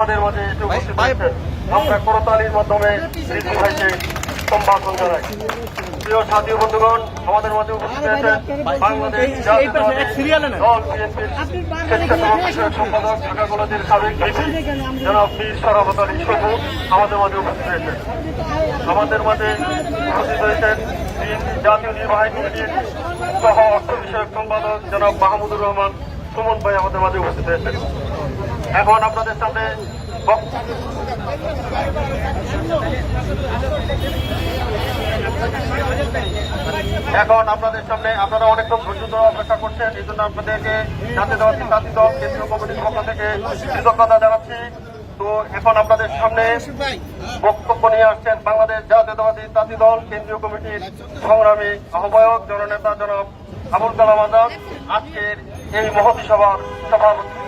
আমাদের মাঝে এসে উপস্থিত হয়েছেন। আমরা করতালির মাধ্যমে ঋতু ভাইকে সম্ভাষণ জানাই। প্রিয় সাথী বন্ধুগণ আমাদের মাঝে উপস্থিত হয়েছেন বাংলাদেশ। দল বিএনপির স্বেচ্ছাসেবক বিষয়ক সম্পাদক ঢাকা কলেজের সাবেক ভিসি জনাব বীর সরাবত আলী সবু আমাদের মাঝে উপস্থিত হয়েছেন। আমাদের মাঝে উপস্থিত হয়েছেন জাতীয় নির্বাহী কমিটির সহ অর্থ বিষয়ক সম্পাদক জনাব মাহমুদুর রহমান সুমন ভাই আমাদের মাঝে উপস্থিত হয়েছেন। এখন আপনাদের সামনে এখন আপনাদের সামনে আপনারা অনেকক্ষণ ধৈর্য ধরে অপেক্ষা করছেন, এই জন্য আপনাদেরকে দল জাতীয় দল কেন্দ্রীয় কমিটির পক্ষ থেকে কৃতজ্ঞতা জানাচ্ছি। তো এখন আপনাদের সামনে বক্তব্য নিয়ে আসছেন বাংলাদেশ জাতীয়তাবাদী জাতি দল কেন্দ্রীয় কমিটির সংগ্রামী আহ্বায়ক জননেতা জনাব আবুল কালাম আজাদ। আজকের এই মহতী সভার সভাপতি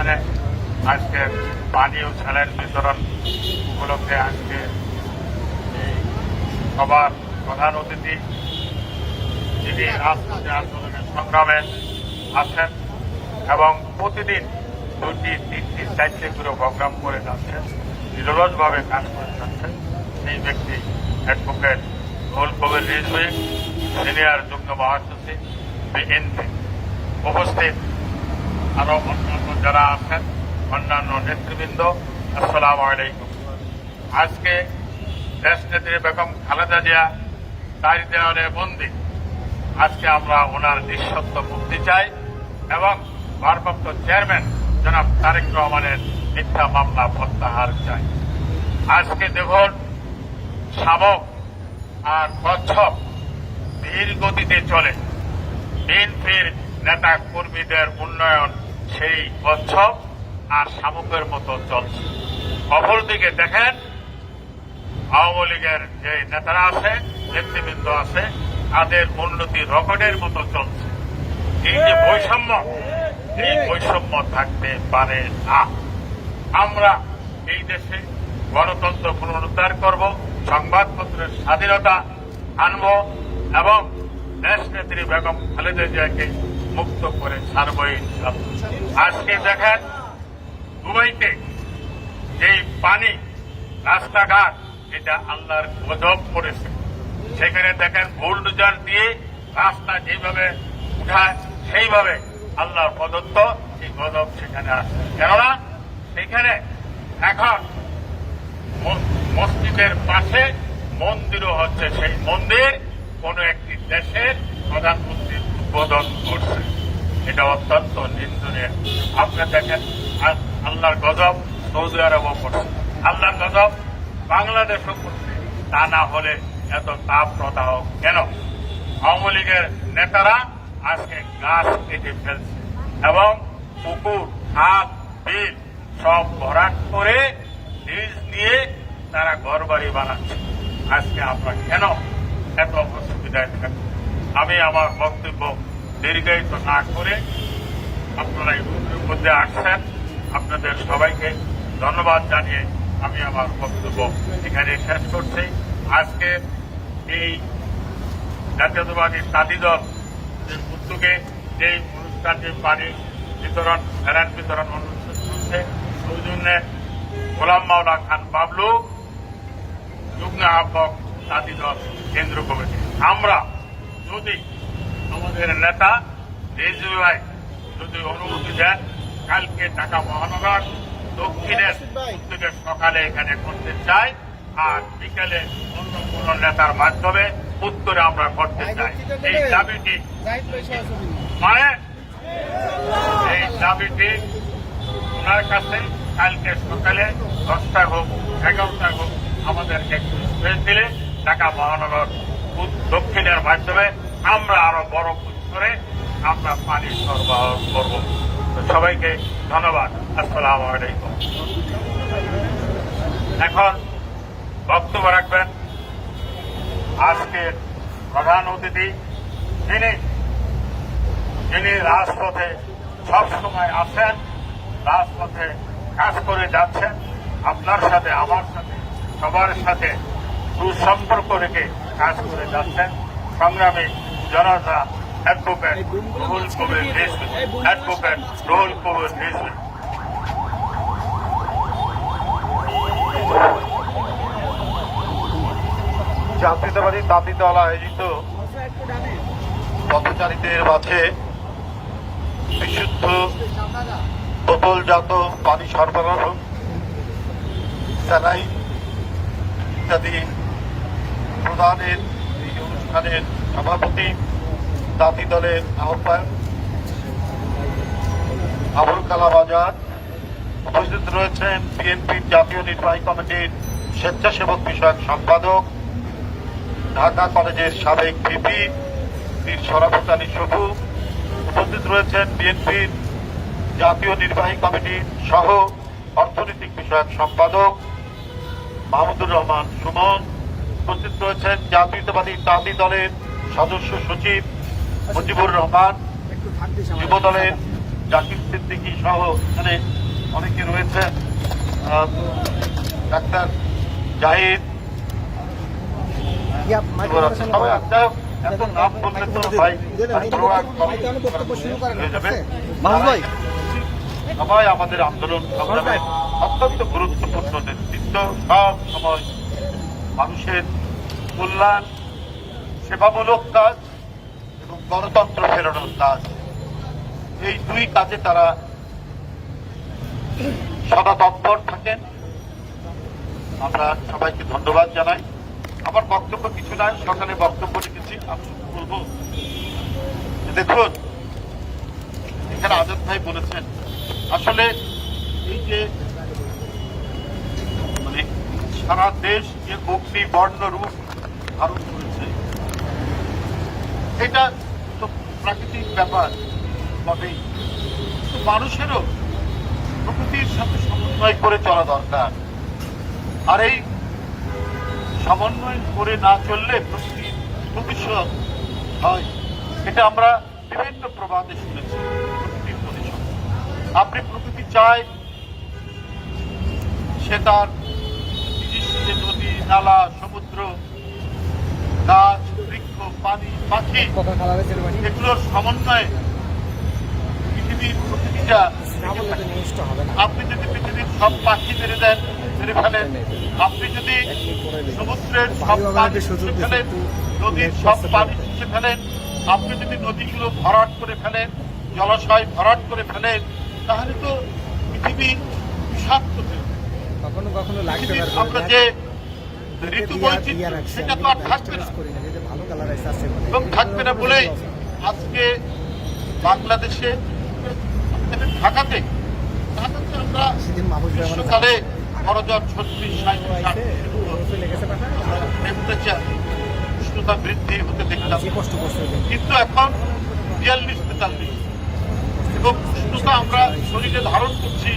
মানে আজকে পানি ও ছালের বিতরণ উপলক্ষে আজকে এই সবার প্রধান অতিথি যিনি রাজপথে আন্দোলনের সংগ্রামে আছেন এবং প্রতিদিন দুটি, তিনটি, চারটে করে প্রোগ্রাম করে যাচ্ছেন, নিরলসভাবে কাজ করে যাচ্ছেন। সেই ব্যক্তি অ্যাডভোকেট ফুল কবির রিজভি, সিনিয়র যুগ্ম মহাসচিব, বিএনপি। উপস্থিত আরও অন্যান্য যারা আছেন, অন্যান্য নেতৃবৃন্দ, আসসালামু আলাইকুম। আজকে দেশ নেত্রী বেগম খালেদা জিয়া চারি দেওয়ালে বন্দি। আজকে আমরা ওনার নিঃশব্দ মুক্তি চাই এবং ভারপ্রাপ্ত চেয়ারম্যান জনাব তারেক রহমানের মিথ্যা মামলা প্রত্যাহার চাই। আজকে দেখুন, শাবক আর কচ্ছপ ধীর গতিতে চলে। বিএনপির নেতা কর্মীদের উন্নয়ন সেই কচ্ছপ আর শামুকের মতো চলছে। অপরদিকে দেখেন, আওয়ামী লীগের যে নেতারা আছে, নেতৃবৃন্দ আছে, তাদের উন্নতি রকেটের মতো চলছে। এই যে বৈষম্য, এই বৈষম্য থাকতে পারে না। আমরা এই দেশে গণতন্ত্র পুনরুদ্ধার করব, সংবাদপত্রের স্বাধীনতা আনব এবং দেশ নেত্রী বেগম খালেদা জিয়াকে মুক্ত করে ছাড়বই আজকে দেখেন, দুবাইতে যেই পানি, রাস্তাঘাট, এটা আল্লাহর গজব করেছে। সেখানে দেখেন, বুলডোজার দিয়ে রাস্তা যেভাবে উঠায় সেইভাবে আল্লাহর প্রদত্ত এই গজব সেখানে আসে কেননা, সেখানে এখন মসজিদের পাশে মন্দিরও হচ্ছে। সেই মন্দির কোন একটি দেশের প্রধানমন্ত্রী উদ্বোধন করছে। এটা অত্যন্ত নিন্দনীয়। আপনি দেখেন আল্লাহর গজব সৌদি আরবও করছে আল্লাহর গজব বাংলাদেশও করছে তা না হলে এত তাপ প্রদাহ কেন? আওয়ামী লীগের নেতারা আজকে গাছ কেটে ফেলছে এবং পুকুর হাত বিল সব ভরাট করে লিজ নিয়ে তারা ঘর বাড়ি বানাচ্ছে। আজকে আমরা কেন এত অসুবিধায় থাকব? আমি আমার বক্তব্য দীর্ঘায়িত না করে আপনারা এই মধ্যে আসছেন। আপনাদের সবাইকে ধন্যবাদ জানিয়ে আমি আমার বক্তব্য এখানে শেষ করছি। আজকে এই জাতীয়তাবাদী তাঁতি দল উদ্যোগে যে অনুষ্ঠানটি পানি বিতরণ ভ্যারান বিতরণ অনুষ্ঠান হচ্ছে সৌজন্যে গোলাম মাওলা খান বাবলু, যুগ্ম আহ্বক তাঁতি দল কেন্দ্র কমিটি। আমরা যদি আমাদের নেতা রেজু ভাই যদি অনুমতি দেন। কালকে ঢাকা মহানগর দক্ষিণের উদ্যোগে সকালে এখানে করতে চাই আর বিকেলে অন্য কোন নেতার মাধ্যমে উত্তরে আমরা করতে চাই। এই দাবিটি মানে? এই দাবিটি ওনার কাছে কালকে সকালে দশটা হোক এগারোটা হোক আমাদেরকে একটু স্পেস দিলে ঢাকা মহানগর দক্ষিণের মাধ্যমে আমরা আরও বড় করে আমরা পানি সরবরাহ করব। সবাইকে ধন্যবাদ। আসসালামু আলাইকুম। এখন বক্তব্য রাখবেন আজকের প্রধান অতিথি, যিনি যিনি রাজপথে সবসময় আছেন, রাজপথে কাজ করে যাচ্ছেন, আপনার সাথে, আমার সাথে, সবার সাথে সুসম্পর্ক রেখে কাজ করে যাচ্ছেন সংগ্রামী জনতা অ্যাডভোকেট রুহুল কবির রিজভী অ্যাডভোকেট রুহুল কবির রিজভী জাতীয়তাবাদী তাঁতি দল আয়োজিত পথচারীদের মাঝে বিশুদ্ধ বোতলজাত পানি সরবরাহ ইত্যাদি প্রদানের এই অনুষ্ঠানের সভাপতি, জাতি দলের আহ্বায়ক, আবুল কালাম আজাদ। উপস্থিত রয়েছেন বিএনপির জাতীয় নির্বাহী কমিটির স্বেচ্ছাসেবক বিষয়ক সম্পাদক, ঢাকা কলেজের সাবেক ভিপি, বীর শরাফত আলী সবু উপস্থিত রয়েছেন বিএনপির জাতীয় নির্বাহী কমিটির সহ অর্থনৈতিক বিষয়ক সম্পাদক মাহমুদুর রহমান সুমন। উপস্থিত রয়েছেন জাতীয়তাবাদী তাঁতি দলের সদস্য সচিব মুজিবুর রহমান যুব দলের জাকির সিদ্দিকী সহ এখানে অনেকে রয়েছেন। ডাক্তার জাহিদ সবাই এত নাম বললে তো ভাই যাবে মাহমুদ ভাই। সবাই আমাদের আন্দোলন সংগ্রামে অত্যন্ত গুরুত্বপূর্ণ নেতৃত্ব। সব সময় মানুষের কল্যাণ, সেবামূলক কাজ এবং গণতন্ত্র ফেরানোর কাজ। এই দুই কাজে তারা সদা তৎপর থাকেন। আমরা সবাইকে ধন্যবাদ জানাই। আমার বক্তব্য কিছু নাই সকালে বক্তব্য রেখেছি, আমি বলব দেখুন, এখানে আজাদ ভাই বলেছেন, আসলে এই যে সারা দেশ যে অগ্নি বর্ণ রূপ ধারণ করেছে। এটা তো প্রাকৃতিক ব্যাপার, বটেই। মানুষেরও প্রকৃতির সাথে সমন্বয় করে চলা দরকার। আর এই সমন্বয় করে না চললে প্রকৃতির ভবিষ্যৎ হয়। এটা আমরা বিভিন্ন প্রবাদে শুনেছি, প্রকৃতির আপনি প্রকৃতি চায়, সে তার যে নদী নালা সমুদ্র গাছ বৃক্ষ পানি পাখি এগুলোর সমন্বয়ে পৃথিবীর প্রকৃতিটা না আপনি যদি পৃথিবীর সব পাখি মেরে দেন মেরে ফেলেন আপনি যদি সমুদ্রের সব পানি শুষে ফেলেন নদীর সব পানি শুষে ফেলেন আপনি যদি নদীগুলো ভরাট করে ফেলেন জলাশয় ভরাট করে ফেলেন তাহলে তো পৃথিবী বিষাক্ত হয়ে। কখনো কখনো লাগতে আমরা যে ঋতু বৈচিত্র্য সেটা তো আর থাকবে না। ভালো কালার আছে আছে এবং থাকবে না বলেই আজকে বাংলাদেশে ঢাকাতে ঢাকাতে আমরা গ্রীষ্মকালে করজর ছত্রিশ টেম্পারেচার উষ্ণতা বৃদ্ধি হতে দেখলাম। কিন্তু এখন বিয়াল্লিশ তেতাল্লিশ। এবং উষ্ণতা আমরা শরীরে ধারণ করছি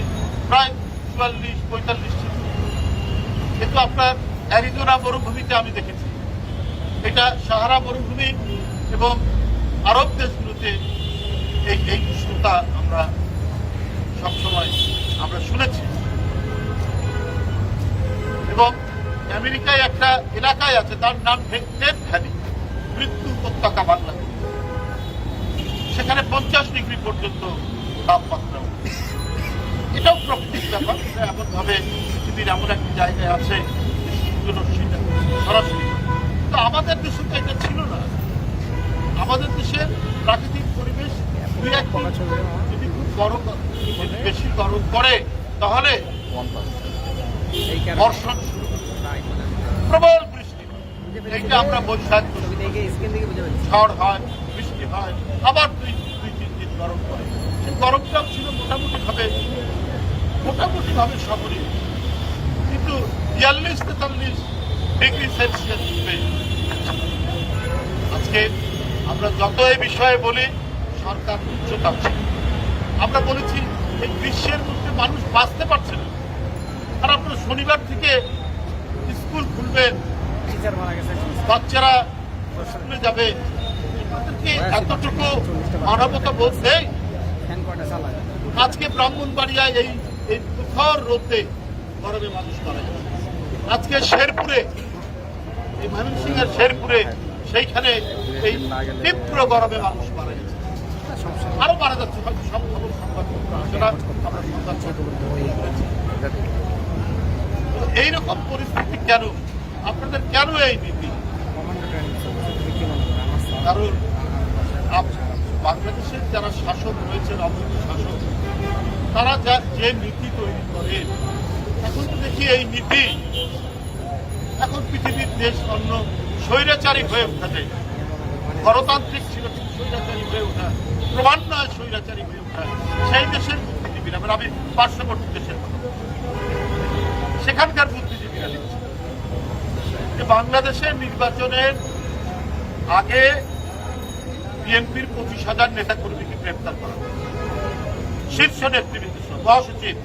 প্রায় চুয়াল্লিশ পঁয়তাল্লিশ কিন্তু আপনার অ্যারিজোনা মরুভূমিতে আমি দেখেছি। এটা সাহারা মরুভূমি এবং আরব দেশগুলোতে এই এই উষ্ণতা আমরা সবসময় আমরা শুনেছি। এবং আমেরিকায় একটা এলাকায় আছে, তার নাম ডেথ ভ্যালি, মৃত্যু উপত্যকা বাংলা সেখানে পঞ্চাশ ডিগ্রি পর্যন্ত তাপমাত্রা। এটাও প্রকৃতির ব্যাপার। এমন ভাবে পৃথিবীর এমন একটা জায়গায় আছে সরাসরি তো আমাদের দেশে তো এটা ছিল না। আমাদের দেশের প্রাকৃতিক পরিবেশ দুই এক যদি খুব গরম বেশি গরম করে তাহলে বর্ষণ শুরু। প্রবল বৃষ্টি এইটা আমরা বৈশাখ ঝড় হয় বৃষ্টি হয় আবার দুই দুই তিন দিন গরম পড়ে। সেই গরমটাও ছিল মোটামুটি ভাবে মোটামুটি ভাবে সামরিক কিন্তু বিয়াল্লিশ তেতাল্লিশ ডিগ্রি সেলসিয়াস আজকে আমরা যত এই বিষয়ে বলি সরকার উচ্চতা ছিল আমরা বলেছি এই গ্রীষ্মের মধ্যে মানুষ বাঁচতে পারছে না। আর আপনার শনিবার থেকে স্কুল খুলবেন টিচার মারা গেছে। বাচ্চারা স্কুলে যাবে। এতটুকু মানবতা বোধ নেই? ফ্যান কয়টা আজকে ব্রাহ্মণবাড়িয়া এই এই প্রখর রোদে গরমে মানুষ মারা যাচ্ছে আজকে শেরপুরে, এই ময়মনসিংহের শেরপুরে, সেইখানে এই তীব্র গরমে মানুষ মারা গেছে। আরও মারা যাচ্ছে, হয়তো সব খবর এইরকম পরিস্থিতি কেন? আপনাদের কেন এই নীতি? কারণ বাংলাদেশের যারা শাসক রয়েছেন, অবৈধ শাসক তারা যা, যে নীতি তৈরি করে, এখন তো দেখি এই নীতি, এখন পৃথিবীর দেশ অন্য স্বৈরাচারী হয়ে উঠেছে গণতান্ত্রিক ছিল স্বৈরাচারী হয়ে ওঠা ক্রমান্বয়ে স্বৈরাচারী হয়ে ওঠা, সেই দেশের বুদ্ধিজীবীরা মানে আমি পার্শ্ববর্তী দেশের কথা সেখানকার বুদ্ধিজীবীরা লিখছে যে বাংলাদেশের নির্বাচনের আগে বিএনপির পঁচিশ হাজার নেতাকর্মীকে গ্রেপ্তার করা। শীর্ষ নেতৃবৃন্দ মহাসচিব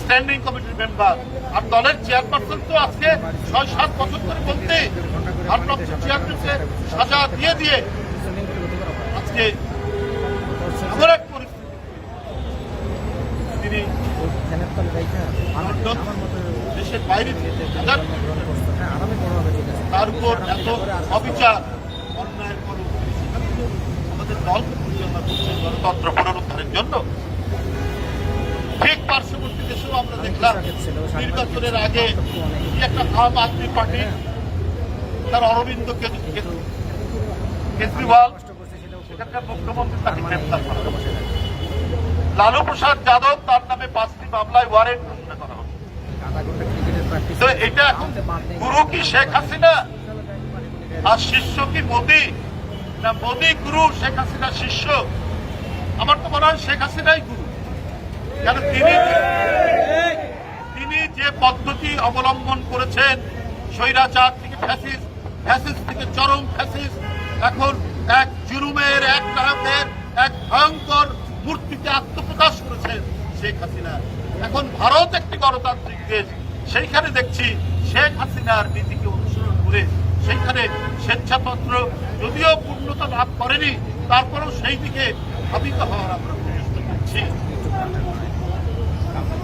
স্ট্যান্ডিং কমিটির মেম্বার আর দলের চেয়ারপারসন তো আজকে ছয়, সাত বছর ধরে বলতে ভারপ্রাপ্ত চেয়ারম্যানকে সাজা দিয়ে দিয়ে আজকে এমন এক পরিস্থিতি তিনি দেশের বাইরে থেকে তার উপর এত অবিচার, অন্যায়ের পর আমাদের করছে গণতন্ত্র পুনরুদ্ধারের জন্য ঠিক পার্শ্ববর্তী দেশেও আমরা দেখলাম নির্বাচনের আগে একটা আম আদমি পার্টি তার অরবিন্দ কেজ- কেজ- কেজরিওয়াল সেখানকার মুখ্যমন্ত্রী তাকে গ্রেপ্তার করা লালু প্রসাদ যাদব তার নামে পাঁচটি মামলায় ওয়ারেন্ট ঘোষণা করা তো এটা এখন গুরু কি শেখ হাসিনা? আর শিষ্য কি মোদী? না মোদী গুরু শেখ হাসিনা শিষ্য? আমার তো মনে হয় শেখ হাসিনাই গুরু। কেন তিনি তিনি যে পদ্ধতি অবলম্বন করেছেন, স্বৈরাচার থেকে ফ্যাসিস ফ্যাসিস থেকে চরম ফ্যাসিস এখন এক জুলুমের, এক নায়কের এক ভয়ঙ্কর মূর্তিতে আত্মপ্রকাশ করেছেন শেখ হাসিনা। এখন ভারত একটি গণতান্ত্রিক দেশ, সেইখানে দেখছি শেখ হাসিনার নীতিকে অনুসরণ করে সেইখানে স্বেচ্ছাতন্ত্র যদিও পূর্ণতা লাভ করেনি, তারপরেও সেই দিকে ধাবিত হওয়ার আমরা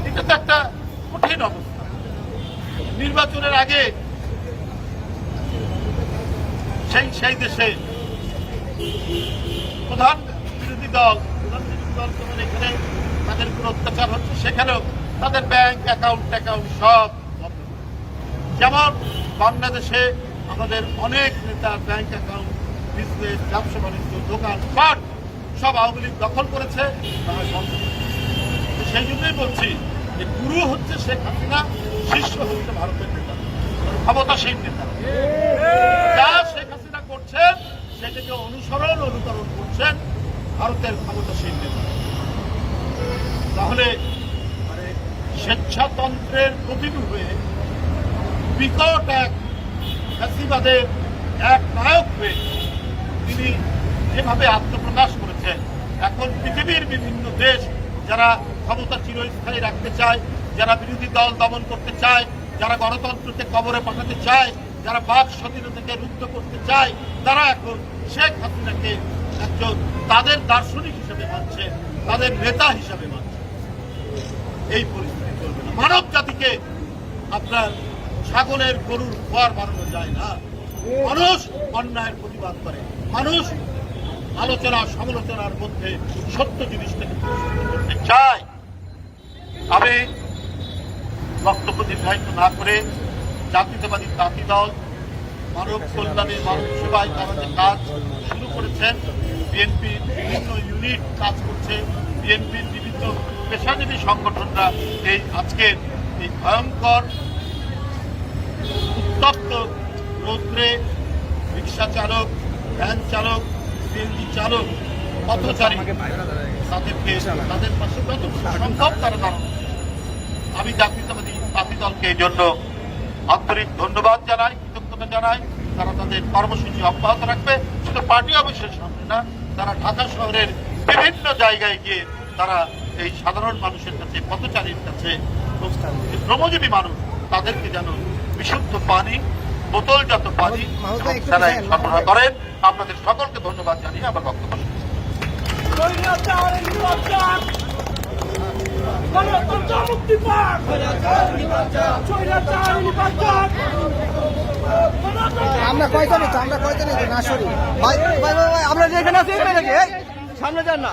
এটা তো একটা কঠিন অবস্থা নির্বাচনের আগে সেই সেই দেশে প্রধান বিরোধী দল প্রধান বিরোধী দল যখন এখানে তাদের উপর অত্যাচার হচ্ছে সেখানেও তাদের ব্যাংক অ্যাকাউন্ট অ্যাকাউন্ট সব যেমন বাংলাদেশে আমাদের অনেক নেতার ব্যাংক অ্যাকাউন্ট বিজনেস ব্যবসা বাণিজ্য দোকান পাট সব আওয়ামী লীগ দখল করেছে সেই জন্যই বলছি যে গুরু হচ্ছে শেখ হাসিনা, শিষ্য হচ্ছে ভারতের নেতা। ক্ষমতাসীন নেতা। যা শেখ হাসিনা করছেন, সেটাকে অনুসরণ, অনুকরণ করছেন ভারতের ক্ষমতাসীন নেতা। তাহলে মানে স্বেচ্ছাতন্ত্রের প্রতিরূপ হয়ে বিকট এক ফ্যাসিবাদের এক নায়ক হয়ে তিনি যেভাবে আত্মপ্রকাশ করেছেন এখন পৃথিবীর বিভিন্ন দেশ যারা ক্ষমতা চিরস্থায়ী রাখতে চায়, যারা বিরোধী দল দমন করতে চায়, যারা গণতন্ত্রকে কবরে পাঠাতে চায়, যারা বাক স্বাধীনতাকে রুদ্ধ করতে চায়, তারা এখন শেখ হাসিনাকে একজন তাদের দার্শনিক হিসেবে মানছে, তাদের নেতা হিসেবে মানছে। এই পরিস্থিতি চলবে না। মানব জাতিকে আপনার ছাগলের গরুর খোয়ার বানানো যায় না। মানুষ অন্যায়ের প্রতিবাদ করে। মানুষ আলোচনা, সমালোচনার মধ্যে সত্য জিনিসটাকে করতে চায় আমি বক্তব্য দীর্ঘায়িত না করে জাতীয়তাবাদী তাঁতি দল, মানব কল্যাণে মানব সেবায় তারা যে কাজ শুরু করেছেন। বিএনপির বিভিন্ন ইউনিট কাজ করছে। বিএনপির বিভিন্ন পেশাজীবী সংগঠনরা এই আজকের এই ভয়ঙ্কর উত্তপ্ত রৌদ্রে রিক্সা চালক, ভ্যান চালক সিএনজি চালক পথচারী তাদেরকে তাদের পাশে যতটুকু সম্ভব তারা দাঁড়ানো। আমি জাতীয়তাবাদী পার্টি দলকে এই জন্য আন্তরিক ধন্যবাদ জানাই কৃতজ্ঞতা জানাই। তারা তাদের কর্মসূচি অব্যাহত রাখবে। শুধু পার্টি অফিসের সামনে না তারা ঢাকা শহরের বিভিন্ন জায়গায় গিয়ে তারা এই সাধারণ মানুষের কাছে পথচারীর কাছে শ্রমজীবী মানুষ তাদেরকে যেন বিশুদ্ধ পানি বোতলজাত পানি। সরবরাহ করেন। আপনাদের সকলকে ধন্যবাদ জানিয়ে আমার বক্তব্য আমরা কয়জনই আমরা কয়জনই না, সরি। ভাই ভাই ভাই আমরা এখানে আছি সামনে যান না।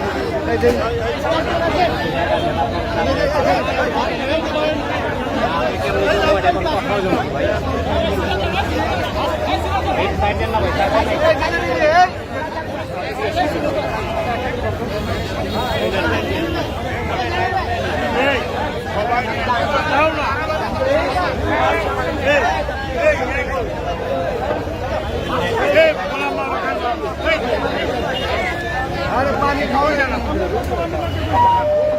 পানি খাওয়া যায় না